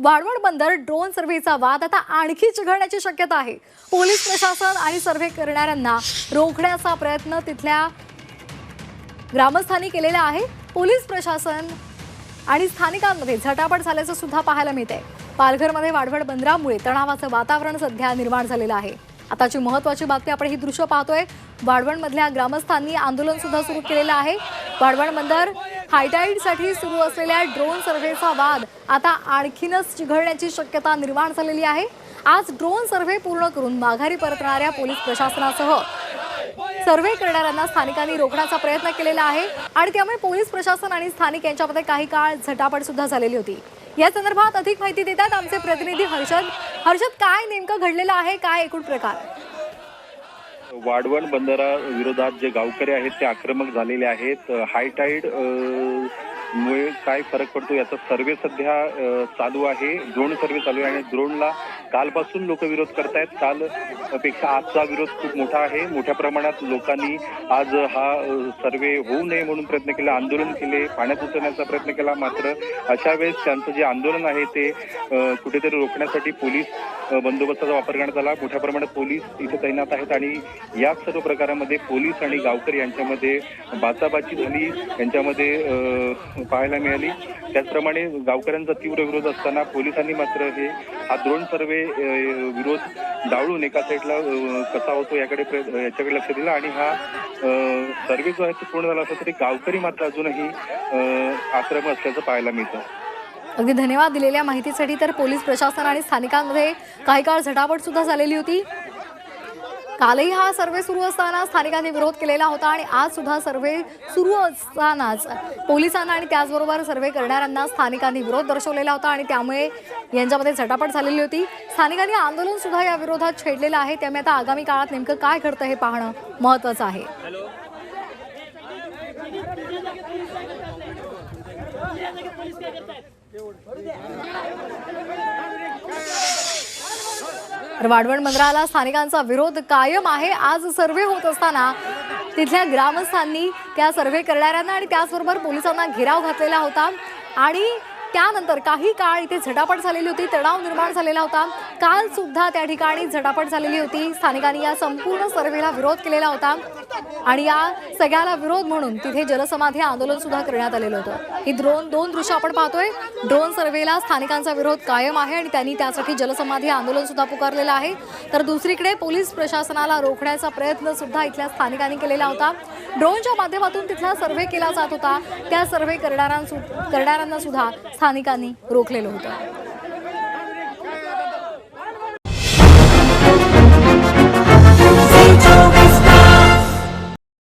वाढवण बंदर ड्रोन सर्व्हेचा वाद आता आणखी चिघळण्याची शक्यता आहे. पोलीस प्रशासन आणि सर्व्हे करणाऱ्यांना रोखण्याचा प्रयत्न तिथल्या ग्रामस्थांनी केलेला आहे. पोलीस प्रशासन आणि स्थानिकांमध्ये झटापट झाल्याचं सुद्धा पाहायला मिळतंय. पालघरमध्ये वाढवड बंदरामुळे तणावाचं वातावरण सध्या निर्माण झालेलं आहे. आताची महत्वाची बातमी आपण ही दृश्य पाहतोय. वाढवणमधल्या ग्रामस्थांनी आंदोलन सुद्धा सुरू केलेलं आहे. वाढवण बंदर हायटाईडसाठी सुरू असलेल्या ड्रोन सर्व्हेचा वाद आता आणखीनच चिघळण्याची शक्यता निर्माण झालेली आहे. आज ड्रोन सर्व्हे पूर्ण करून माघारी परतणाऱ्या पोलीस प्रशासनासह सर्व्हे करणाऱ्यांना स्थानिकांनी रोखण्याचा प्रयत्न केलेला आहे आणि त्यामुळे पोलीस प्रशासन आणि स्थानिक यांच्यामध्ये काही काळ झटापट सुद्धा झालेली होती. या संदर्भात अधिक माहिती देतात आमचे प्रतिनिधी हर्षद. हर्षद काय नेमकं घडलेलं आहे? काय एकूण प्रकार? वाढवण बंदरा विरोधात जे गावकरी आहेत ते आक्रमक झालेले आहेत. हायटाईड मुळे काय फरक पडतो याचा सर्वे सध्या चालू आहे. ड्रोन सर्वे चालू आहे आणि ड्रोनला कालपासून लोक विरोध करतायत. काल पेक्षा आजचा विरोध खूप मोठा आहे. मोठ्या प्रमाणात लोकांनी आज हा सर्वे होऊ नये म्हणून प्रयत्न केला आंदोलन केले पाण्यात उतरण्याचा प्रयत्न केला. मात्र अशा वेळेस त्यांचं जे आंदोलन आहे ते कुठेतरी रोखण्यासाठी पोलीस बंदोबस्ताचा वापर करण्यात आला. मोठ्या प्रमाणात पोलीस इथे तैनात आहेत आणि या सर्व प्रकारामध्ये पोलीस आणि गावकरी यांच्यामध्ये बाचाबाची झाली. यांच्यामध्ये पाहायला मिळाली. त्याचप्रमाणे गावकऱ्यांचा तीव्र विरोध असताना पोलिसांनी मात्र हे हा द्रोण सर्वे विरोध डावळून एका साईडला कसा होतो याकडे याच्याकडे लक्ष दिलं आणि हा सर्वे जो आहे तो पूर्ण झाला असला तरी गावकरी मात्र अजूनही आक्रमक असल्याचं पाहायला मिळतं. अगदी धन्यवाद दिलेल्या माहितीसाठी. तर पोलीस प्रशासन आणि स्थानिकांमध्ये काही काळ झटापट सुद्धा झालेली होती. कालही हा सर्वे सुरू असताना स्थानिकांनी विरोध केलेला होता आणि आज सुद्धा सर्वे सुरू असतानाच पोलिसांना आणि त्याचबरोबर सर्वे करणाऱ्यांना स्थानिकांनी विरोध दर्शवलेला होता आणि त्यामुळे यांच्यामध्ये झटापट झालेली होती. स्थानिकांनी आंदोलन सुद्धा या विरोधात छेडलेलं आहे. त्यामुळे आता आगामी काळात नेमकं काय घडतं हे पाहणं महत्वाचं आहे. तर वाढवण मंदिराला स्थानिकांचा विरोध कायम आहे. आज सर्वे होत असताना तिथल्या ग्रामस्थांनी त्या सर्वे करणाऱ्यांना आणि त्याचबरोबर पोलिसांना घेराव घातलेला होता. आणि त्यानंतर काही काळ इथे झटापट झालेली होती तणाव निर्माण झालेला होता. काल सुद्धा त्या ठिकाणी झटापट झालेली होती. स्थानिकांनी या संपूर्ण सर्वेला विरोध केलेला होता आणि या सगळ्याला विरोध म्हणून तिथे जलसमाधी आंदोलन सुद्धा करण्यात आलेलं होतं. ही ड्रोन दोन दृश्य आपण पाहतोय. ड्रोन सर्वेला स्थानिकांचा विरोध कायम आहे आणि त्यांनी त्यासाठी जलसमाधी आंदोलन सुद्धा पुकारलेलं आहे. तर दुसरीकडे पोलीस प्रशासनाला रोखण्याचा प्रयत्न सुद्धा इथल्या स्थानिकांनी केलेला होता. ड्रोनच्या माध्यमातून तिथला सर्व्हे केला जात होता. त्या सर्व्हे करणाऱ्यांसु करणाऱ्यांना सुद्धा स्थानिकांनी रोखलेलं होतं.